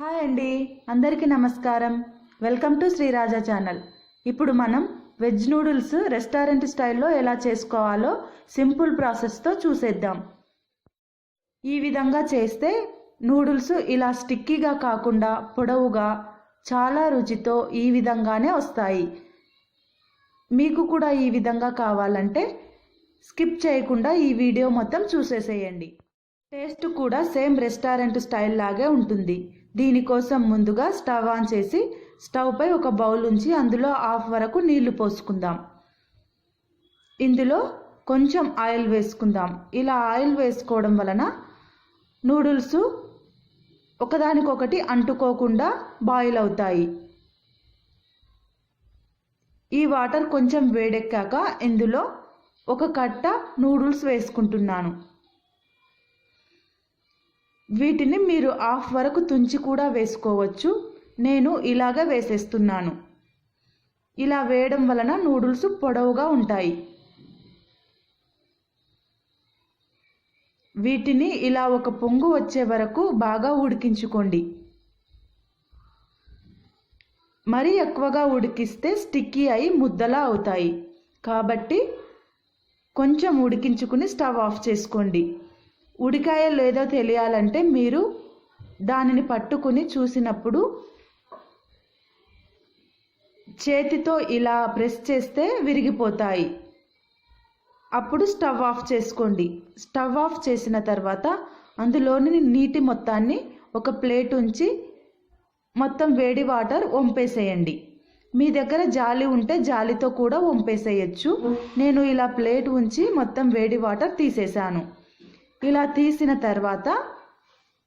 Hi అండి అందరికీ నమస్కారం. Welcome to Sriraja channel. ఇప్పుడు మనం వెజ్ నూడిల్స్ రెస్టారెంట్ స్టైల్లో ఎలా చేసుకోవాలో సింపుల్ ప్రాసెస్తో చూసేద్దాం. ఈ విధంగా చేస్తే నూడిల్స్ ఇలా స్టిక్కీగా కాకుండా పొడవుగా చాలా రుచితో ఈ విధంగానే వస్తాయి. మీకు కూడా ఈ విధంగా కావాలంటే స్కిప్ చేయకుండా ఈ వీడియో మొత్తం చూసేసేయండి. టేస్ట్ కూడా సేమ్ రెస్టారెంట్ స్టైల్ లాగే ఉంటుంది. దీనికోసం ముందుగా స్టవ్ ఆన్ చేసి స్టవ్పై ఒక బౌల్ ఉంచి అందులో హాఫ్ వరకు నీళ్ళు పోసుకుందాం. ఇందులో కొంచెం ఆయిల్ వేసుకుందాం. ఇలా ఆయిల్ వేసుకోవడం వలన నూడిల్స్ ఒకదానికొకటి అంటుకోకుండా బాయిల్ అవుతాయి. ఈ వాటర్ కొంచెం వేడెక్కాక ఇందులో ఒక కట్ట నూడిల్స్ వేసుకుంటున్నాను. వీటిని మీరు హాఫ్ వరకు తుంచి కూడా వేసుకోవచ్చు. నేను ఇలాగ వేసేస్తున్నాను. ఇలా వేయడం వలన నూడిల్స్ పొడవుగా ఉంటాయి. వీటిని ఇలా ఒక పొంగు వచ్చే వరకు బాగా ఉడికించుకోండి. మరీ ఎక్కువగా ఉడికిస్తే స్టిక్కీ అయి ముద్దలా అవుతాయి. కాబట్టి కొంచెం ఉడికించుకుని స్టవ్ ఆఫ్ చేసుకోండి. ఉడికాయో లేదో తెలియాలంటే మీరు దానిని పట్టుకుని చూసినప్పుడు చేతితో ఇలా ప్రెస్ చేస్తే విరిగిపోతాయి. అప్పుడు స్టవ్ ఆఫ్ చేసుకోండి. స్టవ్ ఆఫ్ చేసిన తర్వాత అందులోని నీటి మొత్తాన్ని ఒక ప్లేట్ ఉంచి మొత్తం వేడి వాటర్ వంపేసేయండి. మీ దగ్గర జాలి ఉంటే జాలితో కూడా వంపేసేయచ్చు. నేను ఇలా ప్లేట్ ఉంచి మొత్తం వేడి వాటర్ తీసేసాను ఇలా తీసిన తర్వాత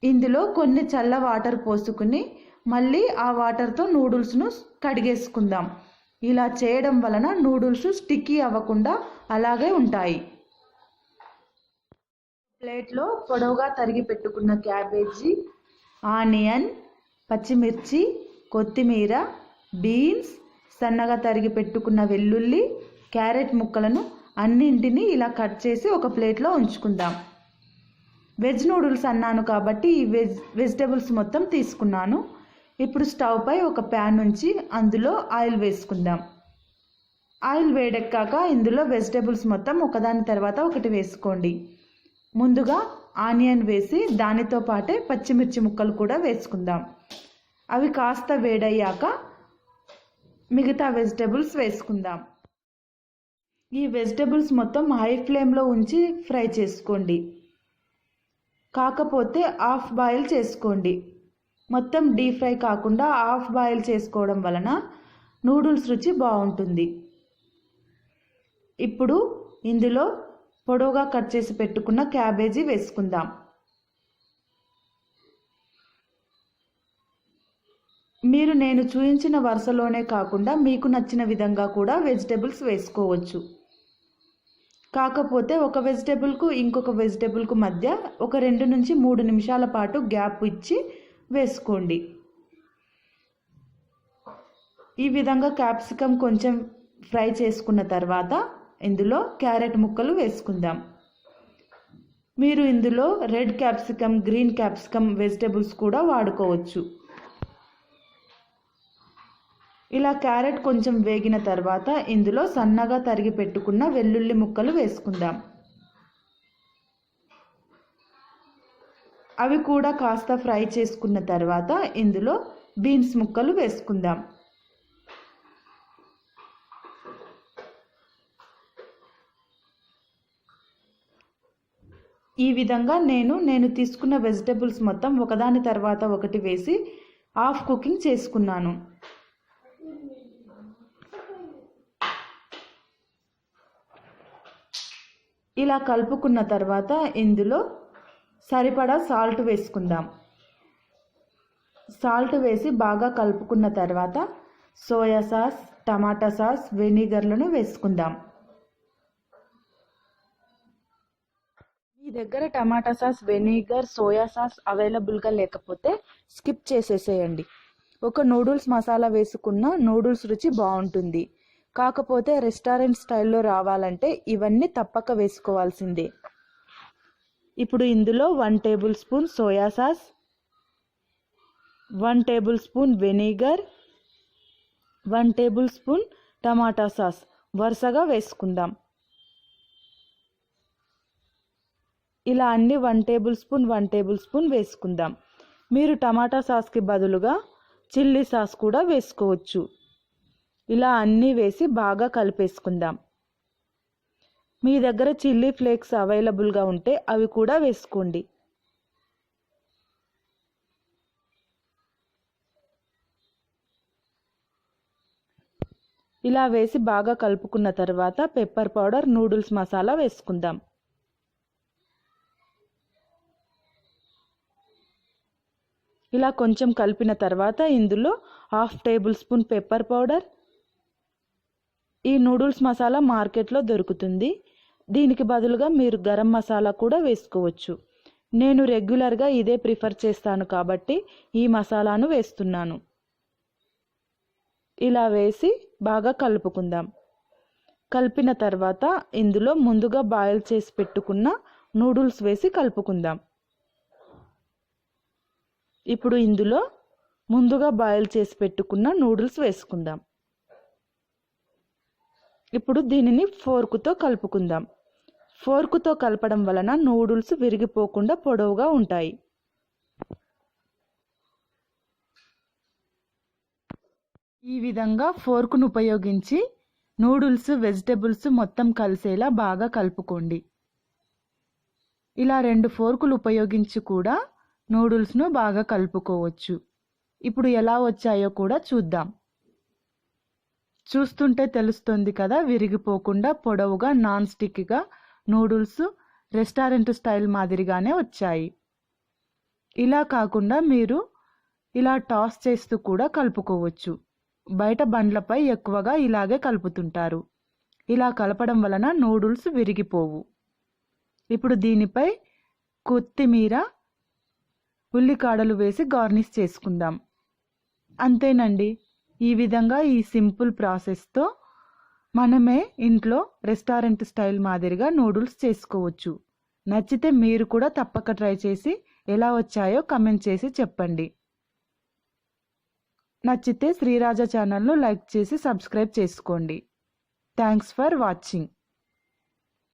ఇందులో కొన్ని చల్ల వాటర్ పోసుకుని మళ్ళీ ఆ వాటర్తో నూడిల్స్ను కడిగేసుకుందాం. ఇలా చేయడం వలన నూడిల్స్ స్టిక్కీ అవ్వకుండా అలాగే ఉంటాయి. ప్లేట్లో పొడవుగా తరిగి పెట్టుకున్న క్యాబేజీ ఆనియన్ పచ్చిమిర్చి కొత్తిమీర బీన్స్ సన్నగా తరిగి పెట్టుకున్న వెల్లుల్లి క్యారెట్ ముక్కలను అన్నింటినీ ఇలా కట్ చేసి ఒక ప్లేట్లో ఉంచుకుందాం. వెజ్ నూడిల్స్ అన్నాను కాబట్టి ఈ వెజ్ వెజిటబుల్స్ మొత్తం తీసుకున్నాను. ఇప్పుడు స్టవ్ పై ఒక ప్యాన్ ఉంచి అందులో ఆయిల్ వేసుకుందాం. ఆయిల్ వేడెక్కాక ఇందులో వెజిటబుల్స్ మొత్తం ఒకదాని తర్వాత ఒకటి వేసుకోండి. ముందుగా ఆనియన్ వేసి దానితో పాటే పచ్చిమిర్చి ముక్కలు కూడా వేసుకుందాం. అవి కాస్త వేడయ్యాక మిగతా వెజిటబుల్స్ వేసుకుందాం. ఈ వెజిటబుల్స్ మొత్తం హై ఫ్లేమ్లో ఉంచి ఫ్రై చేసుకోండి. కాకపోతే హాఫ్ బాయిల్ చేసుకోండి. మొత్తం డీప్ ఫ్రై కాకుండా హాఫ్ బాయిల్ చేసుకోవడం వలన నూడిల్స్ రుచి బాగుంటుంది. ఇప్పుడు ఇందులో పొడవుగా కట్ చేసి పెట్టుకున్న క్యాబేజీ వేసుకుందాం. మీరు నేను చూపించిన వరుసలోనే కాకుండా మీకు నచ్చిన విధంగా కూడా వెజిటేబుల్స్ వేసుకోవచ్చు. కాకపోతే ఒక వెజిటేబుల్కు ఇంకొక వెజిటేబుల్కు మధ్య ఒక రెండు నుంచి మూడు నిమిషాల పాటు గ్యాప్ ఇచ్చి వేసుకోండి. ఈ విధంగా క్యాప్సికమ్ కొంచెం ఫ్రై చేసుకున్న తర్వాత ఇందులో క్యారెట్ ముక్కలు వేసుకుందాం. మీరు ఇందులో red capsicum green capsicum vegetables కూడా వాడుకోవచ్చు. ఇలా క్యారెట్ కొంచెం వేగిన తర్వాత ఇందులో సన్నగా తరిగి పెట్టుకున్న వెల్లుల్లి ముక్కలు వేసుకుందాం. అవి కూడా కాస్త ఫ్రై చేసుకున్న తర్వాత ఇందులో బీన్స్ ముక్కలు వేసుకుందాం. ఈ విధంగా నేను నేను తీసుకున్న వెజిటబుల్స్ మొత్తం ఒకదాని తర్వాత ఒకటి వేసి హాఫ్ కుకింగ్ చేసుకున్నాను. ఇలా కలుపుకున్న తర్వాత ఇందులో సరిపడా సాల్ట్ వేసుకుందాం. సాల్ట్ వేసి బాగా కలుపుకున్న తర్వాత సోయా సాస్ టమాటా సాస్ వెనిగర్లను వేసుకుందాం. మీ దగ్గర tomato sauce vinegar soya sauce అవైలబుల్గా లేకపోతే స్కిప్ చేసేసేయండి. ఒక నూడిల్స్ మసాలా వేసుకున్న నూడిల్స్ రుచి బాగుంటుంది. కాకపోతే రెస్టారెంట్ స్టైల్లో రావాలంటే ఇవన్నీ తప్పక వేసుకోవాల్సిందే. ఇప్పుడు ఇందులో one table spoon soya sauce one table spoon vinegar one table spoon tomato sauce. వరుసగా వేసుకుందాం. ఇలా అన్ని one table spoon one table spoon వేసుకుందాం. మీరు టమాటా సాస్కి బదులుగా చిల్లీ సాస్ కూడా వేసుకోవచ్చు. ఇలా అన్నీ వేసి బాగా కలిపేసుకుందాం. మీ దగ్గర చిల్లీ ఫ్లేక్స్ అవైలబుల్గా ఉంటే అవి కూడా వేసుకోండి. ఇలా వేసి బాగా కలుపుకున్న తర్వాత పెప్పర్ పౌడర్ నూడిల్స్ మసాలా వేసుకుందాం. ఇలా కొంచెం కలిపిన తర్వాత ఇందులో half table spoon pepper powder ఈ నూడిల్స్ మసాలా మార్కెట్లో దొరుకుతుంది. దీనికి బదులుగా మీరు గరం మసాలా కూడా వేసుకోవచ్చు. నేను రెగ్యులర్గా ఇదే ప్రిఫర్ చేస్తాను కాబట్టి ఈ మసాలాను వేస్తున్నాను. ఇలా వేసి బాగా కలుపుకుందాం. కలిపిన తర్వాత ఇందులో ముందుగా బాయిల్ చేసి పెట్టుకున్న నూడిల్స్ వేసి కలుపుకుందాం. ఇప్పుడు ఇందులో ముందుగా బాయిల్ చేసి పెట్టుకున్న నూడిల్స్ వేసుకుందాం. ఇప్పుడు దీనిని ఫోర్కుతో కలుపుకుందాం. ఫోర్కుతో కలపడం వలన నూడుల్స్ విరిగిపోకుండా పొడవుగా ఉంటాయి. ఈ విధంగా ఫోర్కును ఉపయోగించి నూడుల్స్ వెజిటబుల్స్ మొత్తం కలిసేలా బాగా కలుపుకోండి. ఇలా రెండు ఫోర్కులు ఉపయోగించి కూడా నూడుల్స్ను బాగా కలుపుకోవచ్చు. ఇప్పుడు ఎలా వచ్చాయో కూడా చూద్దాం. చూస్తుంటే తెలుస్తుంది కదా విరిగిపోకుండా పొడవుగా నాన్ స్టిక్గా నూడుల్స్ రెస్టారెంట్ స్టైల్ మాదిరిగానే వచ్చాయి. ఇలా కాకుండా మీరు ఇలా టాస్ చేస్తూ కూడా కలుపుకోవచ్చు. బయట బండ్లపై ఎక్కువగా ఇలాగే కలుపుతుంటారు. ఇలా కలపడం వలన నూడుల్స్ విరిగిపోవు. ఇప్పుడు దీనిపై కొత్తిమీర ఉల్లికాడలు వేసి గార్నిష్ చేసుకుందాం. అంతేనండి. ఈ విధంగా ఈ సింపుల్ ప్రాసెస్తో మనమే ఇంట్లో రెస్టారెంట్ స్టైల్ మాదిరిగా నూడిల్స్ చేసుకోవచ్చు. నచ్చితే మీరు కూడా తప్పక ట్రై చేసి ఎలా వచ్చాయో కమెంట్ చేసి చెప్పండి. నచ్చితే శ్రీరాజా ఛానల్ను లైక్ చేసి సబ్స్క్రైబ్ చేసుకోండి. Thanks for watching.